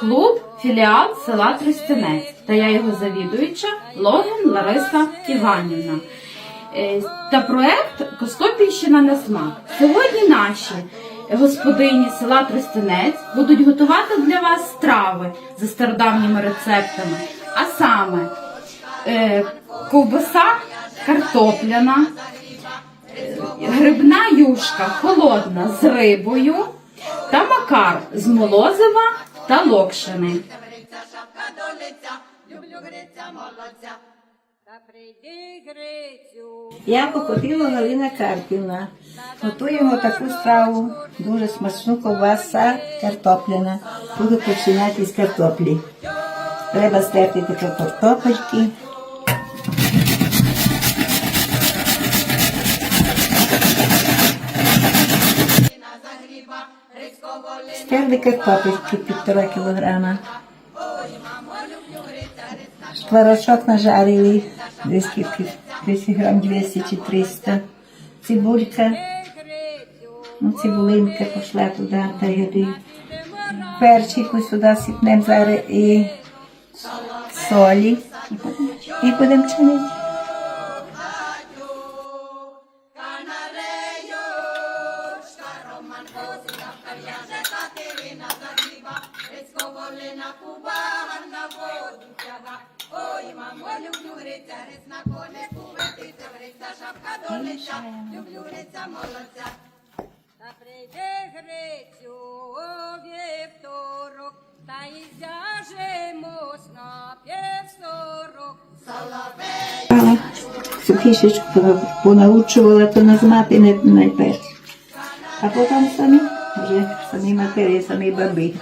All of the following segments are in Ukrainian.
клуб філіал села Тростянець та я його завідуюча Логін Лариса Іванівна. Е, Та проект Костопільщина на смак. Сьогодні наші господині села Тростянець будуть готувати для вас страви за стародавніми рецептами, а саме е, ковбаса картопляна, грибна юшка холодна з рибою та макар з молозива та локшини. Я покупила Галина Карпівна. Готуємо таку страву, дуже смачну ковбаса картопляна. Буду починати з картоплі. Треба стерти такі картопельки. Стерли картопельки півтора кілограма. Творожок нажарили, десь скільки, десь грам 200 чи 300. Цибулька, ну, цибулинка пішла туди, та й перчику сюди сипнемо зараз і солі. І будемо чинити. Та прийди Грицю вівторок, та й зяжемось на півсорок. Цю кішечку понаучувала то назмати не найперше. А потім самі, вже самі матері, самі баби.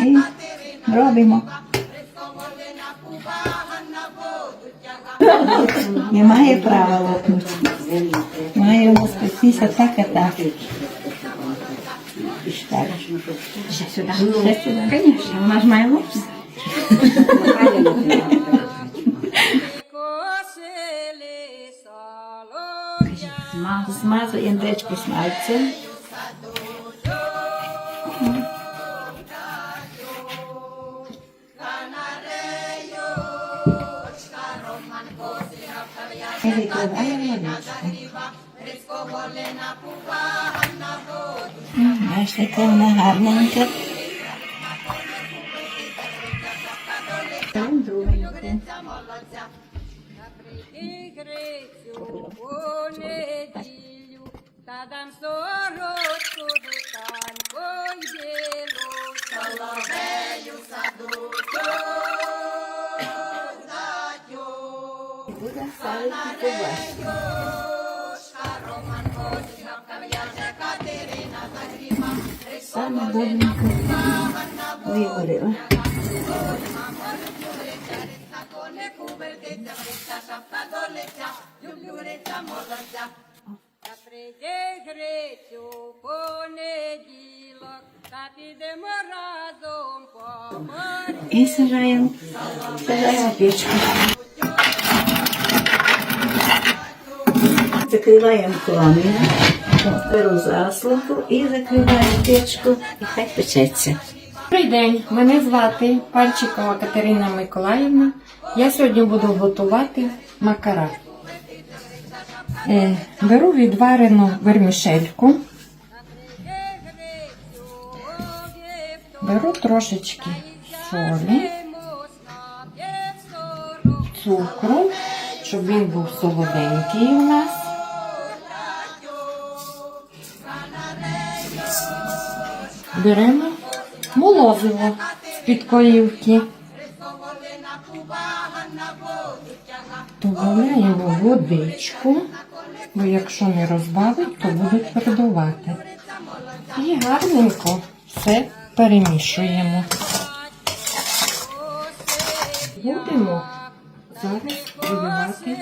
І робимо. Не має права лопнути. Має спуститися так і так. Так. Ще сюди. Ще сюди. Звісно, вона ж має лопнути. Косили солов'я, смальцем. Бачите, яка вона гарненька. Та дам сорочку дитанько й білу, соловею саду. Буде ставити ковбаску. Саме добренько виварила. Та прийди Грицю понеділок, та підемо разом по морі. І сажаємо, сажаємо печку. Закриваємо комін, беру заслонку і закриваємо печку, і хай печеться. Добрий день, мене звати Пальчикова Катерина Миколаївна. Я сьогодні буду готувати макара. Е, беру відварену вермішельку, беру трошечки солі, цукру, щоб він був солоденький у нас. Беремо молозиво з-під корівки. Додаємо водичку, бо якщо не розбавить, то будуть передувати. І гарненько все перемішуємо. Будемо зараз виливати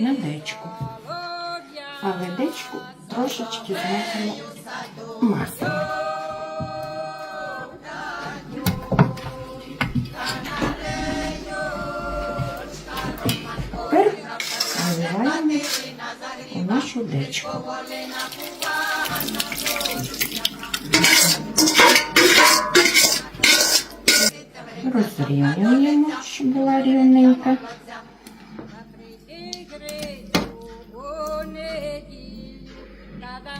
на дечку. А ведечку трошечки змажемо маслом. У нашу дечку. розрівнюємо, щоб була рівненька.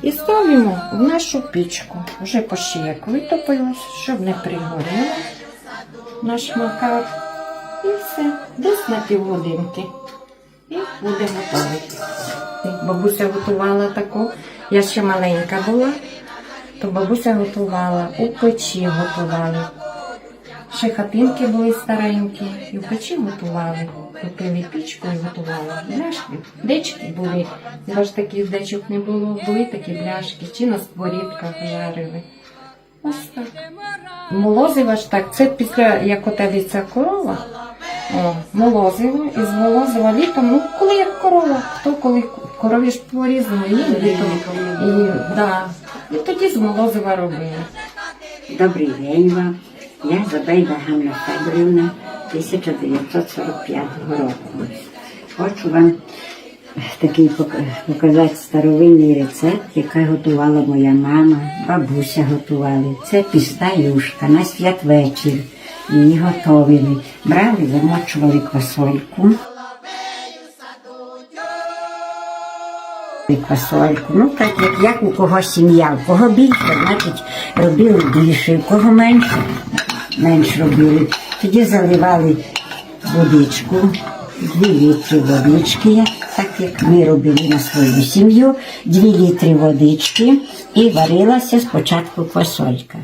І ставимо в нашу пічку. Вже почти як витопилось, щоб не пригоріло наш макар. І все, десь на півгодинки. І буде готовий. Бабуся готувала таку, я ще маленька була, то бабуся готувала, у печі готували. Ще хатинки були старенькі, і в печі готували. Купили пічку і готували. Бляшки, дечки були. Бо ж таких дечок не було, були такі бляшки, чи на сковорідках жарили. Ось так. Молозива ж так, це після як отеліться корова. О, молозиво, і з молозива літом, ну коли як корова, хто коли корові ж по-різному їм літом. І, да, і тоді з молозива робили. Добрий день вам. Я Забейда Ганна Федорівна 1945 року. Хочу вам такий пок- показати старовинний рецепт, який готувала моя мама, бабуся готували. Це піста юшка на святвечір. Її готовили. Брали, замочували квасольку. Квасольку. Ну, так як, як у кого сім'я, у кого більше, значить робили більше, у кого менше, менше робили. Тоді заливали водичку, дві літри водички, так як ми робили на свою сім'ю, дві літри водички і варилася спочатку квасолька.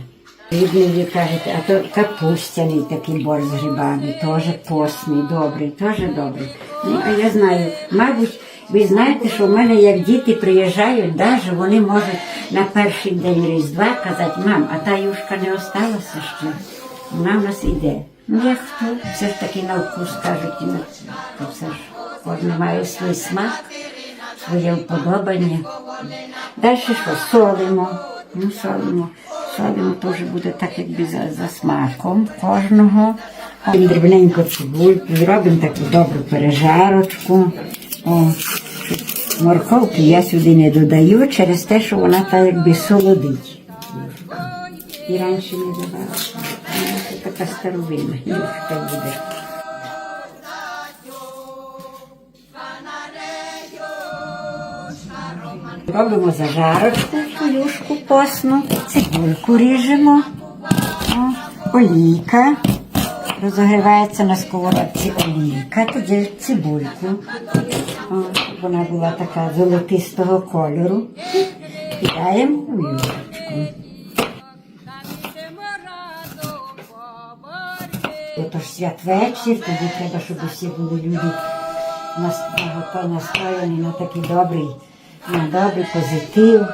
Рідні кажуть, а то капустяний такий борщ з грибами, теж постний, добрий, теж добрий. Ну, а я знаю, мабуть, ви знаєте, що в мене як діти приїжджають, даже вони можуть на перший день Різдва казати, мам, а та юшка не осталася ще. Вона в нас іде. Ну як хто? Все ж таки на вкус кажуть, і то все ж кожен має свій смак, своє вподобання. Далі що? Солимо. Ну, солимо. Солимо теж буде так, якби за, за смаком кожного. Дрібненько цибульку, зробимо таку добру пережарочку. О, морковки я сюди не додаю через те, що вона так якби солодить. І раніше не давала. Вона така старовина, юшка буде. Робимо зажарочку, цю юшку посну, цибульку ріжемо, олійка. Розогрівається на сковородці олійка, тоді цибульку. О, вона була така золотистого кольору. Кидаємо у юшечку. Отож святвечір, тоді треба, щоб усі були люди нас- настроєні на такий добрий, на добрий позитив,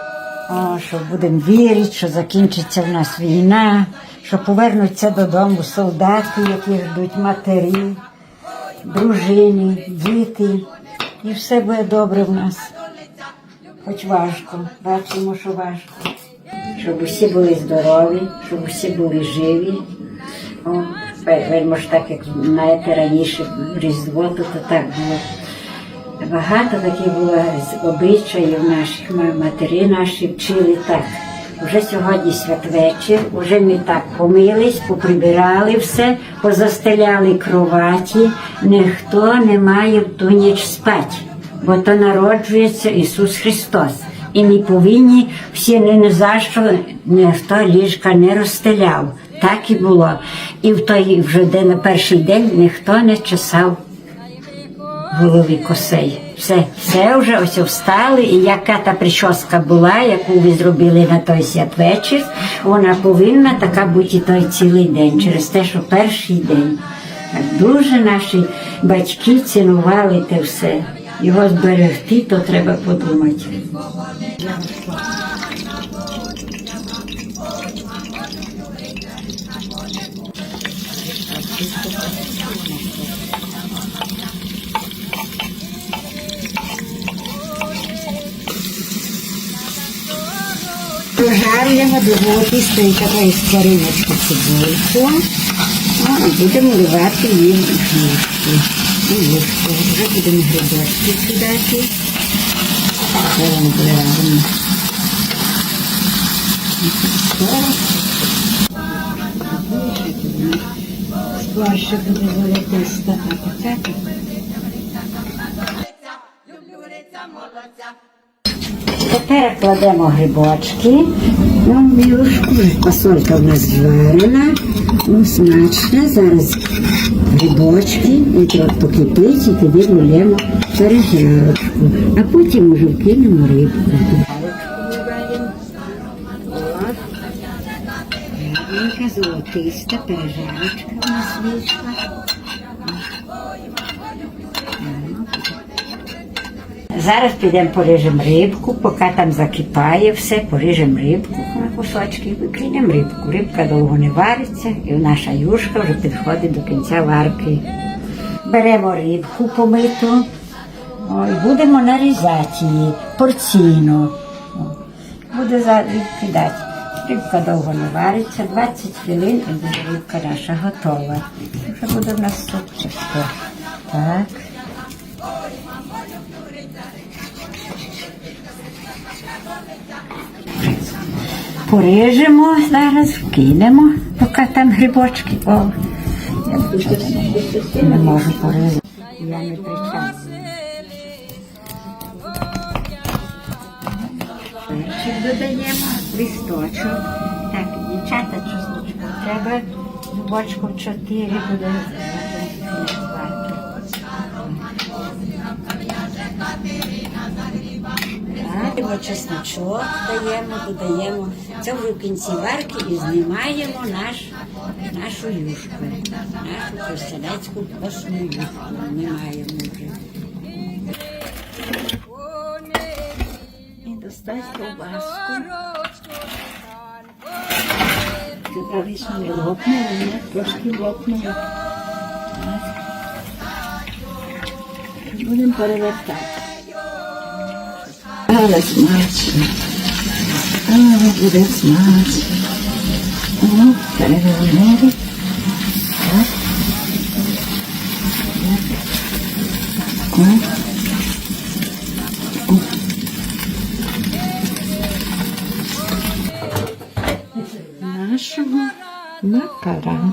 що будемо вірити, що закінчиться в нас війна, що повернуться додому солдати, які ждуть матері, дружини, діти. І все буде добре в нас. Хоч важко, бачимо, що важко. Щоб усі були здорові, щоб усі були живі. Вельмо ж так, як знаєте, раніше Різдво, то так було. Багато таких було обичаїв наших, матері наші вчили так. Уже сьогодні святвечір, уже ми так помились, поприбирали все, позастеляли кроваті, ніхто не має в ту ніч спати, бо то народжується Ісус Христос. І ми повинні всі не за що ніхто ліжка не розстеляв. Так і було. І в той вже день на перший день ніхто не чесав голові косей. Все, все вже ось встали, і яка та прическа була, яку ви зробили на той святвечір, вона повинна така бути той цілий день, через те, що перший день. Дуже наші батьки цінували те все. Його зберегти, то треба подумати. Прожарюємо до золотистої такої скориночки цибульку. Будемо ливати її в юшку. У юшку. Вже будемо грибочки кидати. Це воно буде золотиста. Така Тепер кладемо грибочки. Ну, мілушку, фасолька в нас зварена, ну, смачна. Зараз грибочки, трохи покипить, і тоді додаємо пережарочку. А потім вже вкинемо рибку. Золотиста пережарочка у нас вийшла. Зараз підемо поріжемо рибку, поки там закипає все, поріжемо рибку на кусочки і викинемо рибку. Рибка довго не вариться, і наша юшка вже підходить до кінця варки. Беремо рибку помиту і будемо нарізати її порційно. Буде за рибки дати. Рибка довго не вариться, 20 хвилин і буде рибка наша готова. Вже буде в нас супчисько. Так. Порежемо зараз, кинемо, поки там грибочки. О, я не можу порізати. Я не причастна. Додаємо, листочок. Так, дівчата, чесночку. Треба зубочку в чотири буде. Так, чесночок даємо, додаємо. Це вже кінці варки і знімаємо наш, нашу юшку, нашу християнську косну юшку. Знімаємо вже. І достать ковбаску. Ти правильно не трошки лопне. Будемо перевертати. Але смачно. Але буде смачно. О, перевернемо. Так. Так. Нашого макара.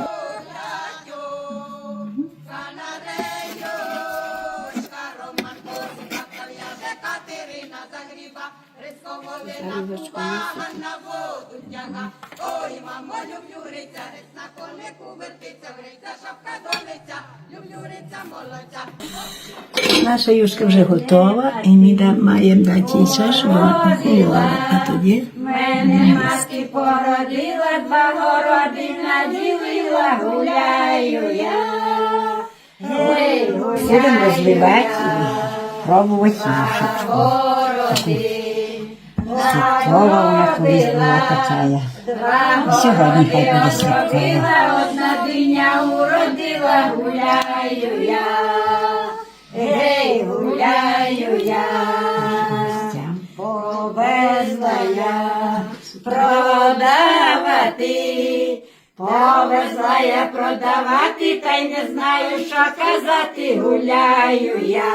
стол. Наша юшка вже готова, і ми маємо дати їй вона охолола. А тоді Маски породила, два городи наділила, гуляю я. Ой, будемо розливати і пробувати юшечку. Святкова вона колись була така. І сьогодні хай буде святкова. одна диня уродила, гуляю я. Гей, гуляю я. Повезла я продавати, повезла я продавати, та й не знаю, що казати, гуляю я,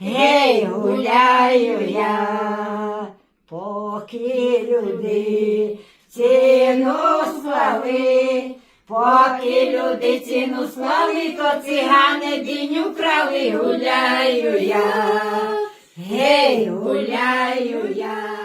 гей, гуляю я, поки люди ціну слави. Поки люди ціну слави, то цигани дінь украли, гуляю я. Гей, гуляю я.